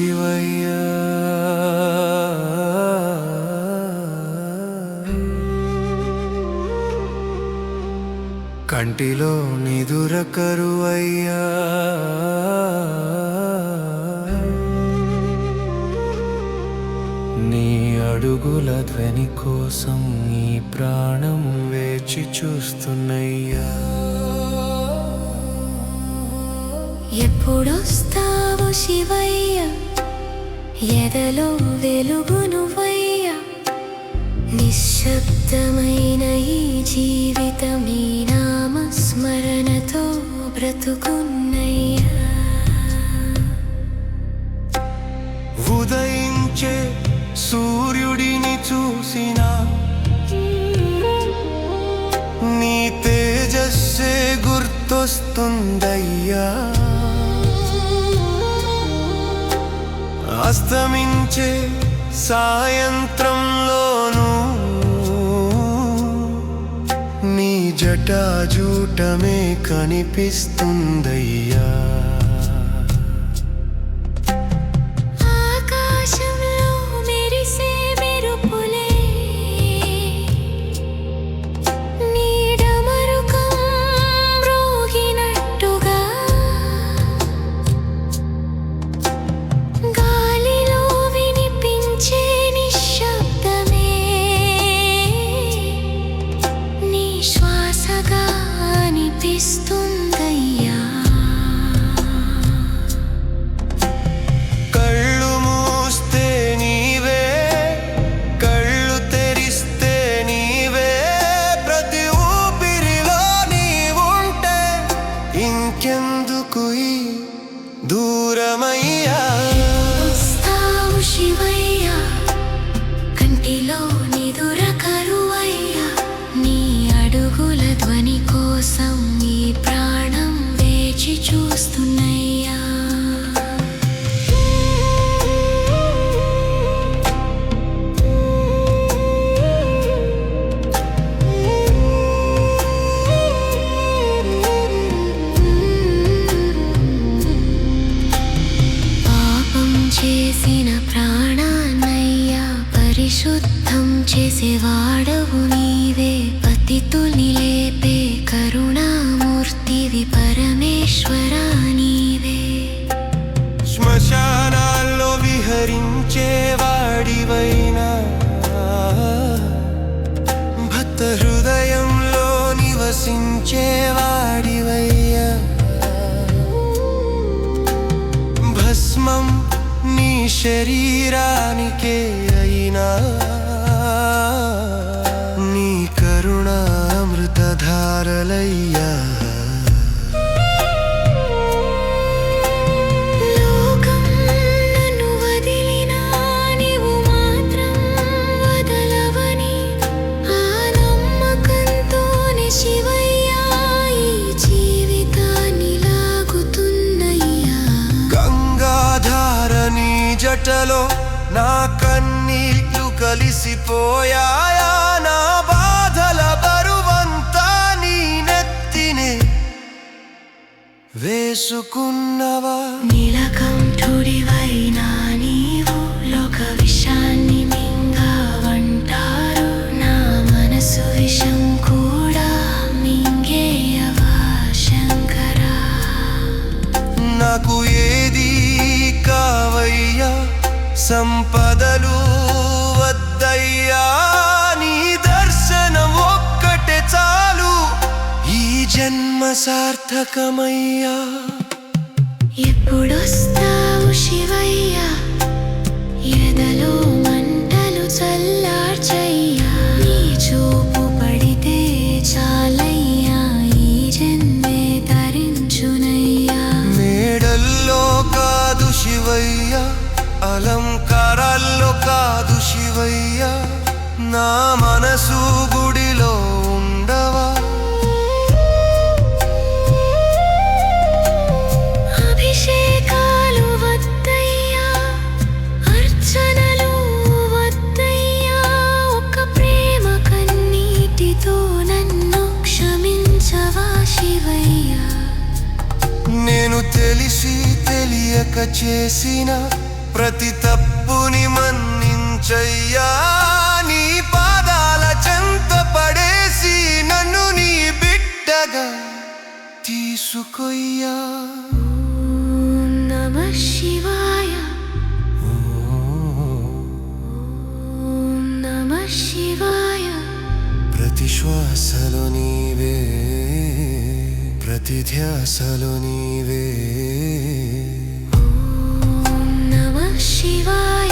శివయ్యా. కంటిలో నిదుర కరువయ్యా నీ అడుగుల ధ్వని కోసం నీ ప్రాణం వేచి చూస్తున్నయ్యా. ఎప్పుడొస్తావు శివయ్య? ఎదలో వెలుగును నువ్వయ్య నిశ్శబ్దమైన ఈ జీవితమే నామస్మరణతో బ్రతుకున్నయ్యా. ఉదయించే సూర్యుడిని చూసిన నీ తేజస్సే గుర్తొస్తుందయ్యా. అస్తమించే సాయంత్రంలోనూ నీ జటాజూటమే కనిపిస్తుందయ్యా. చేసిన ప్రాణాన్నయ్యా పరిశుద్ధం చేసేవాడవు నీవే. పతితుని లేపే కరుణామూర్తివి పరమేశ్వరా నీవే. శ్మశానాల్లో విహరించేవాడివైనా భక్త హృదయంలో నివసించేవాడివయ్యా భస్మం శరీరానికే అయినా నీ కరుణామృతధారలయ్యా. నీ జటలో నా కన్నీళ్ళు కలిసిపోయాయా? నా బాధల బరువంతా నీ నెత్తినే వేసుకున్నవా? నీలకంఠుడివైనా నీవు లోక విషాన్ని మింగావంటారు. నా మనసు విషం కూడా మింగేయవా శంకరా? నాకు ఏది కావయ్యా సంపదలు వద్దయ్యా నీ దర్శనం ఒక్కటే చాలు. ఈ జన్మ సార్థకమయ్యా. ఎప్పుడొస్తావు శివయ్యా? ఎదలో అలంకారాల్లో కాదు శివయ్య నా మనసు గుడిలో ఉండవా? అభిషేకాలు వద్దయ్యా అర్చనలు వద్దయ్యా ఒక ప్రేమ కన్నీటితో నన్ను క్షమించవా శివయ్యా? నేను తెలిసి తెలియక చేసిన ప్రతి తప్పుని మన్నించయ్యా. నీ పాదాల చెంత పడేసి నన్ను నీ బిడ్డగా తీసుకొయ్యా. నమ శివాయ. నమ శివాయ. ప్రతి శ్వాసలో నీవే ప్రతి ధ్యాసలో నీవే. Shiva.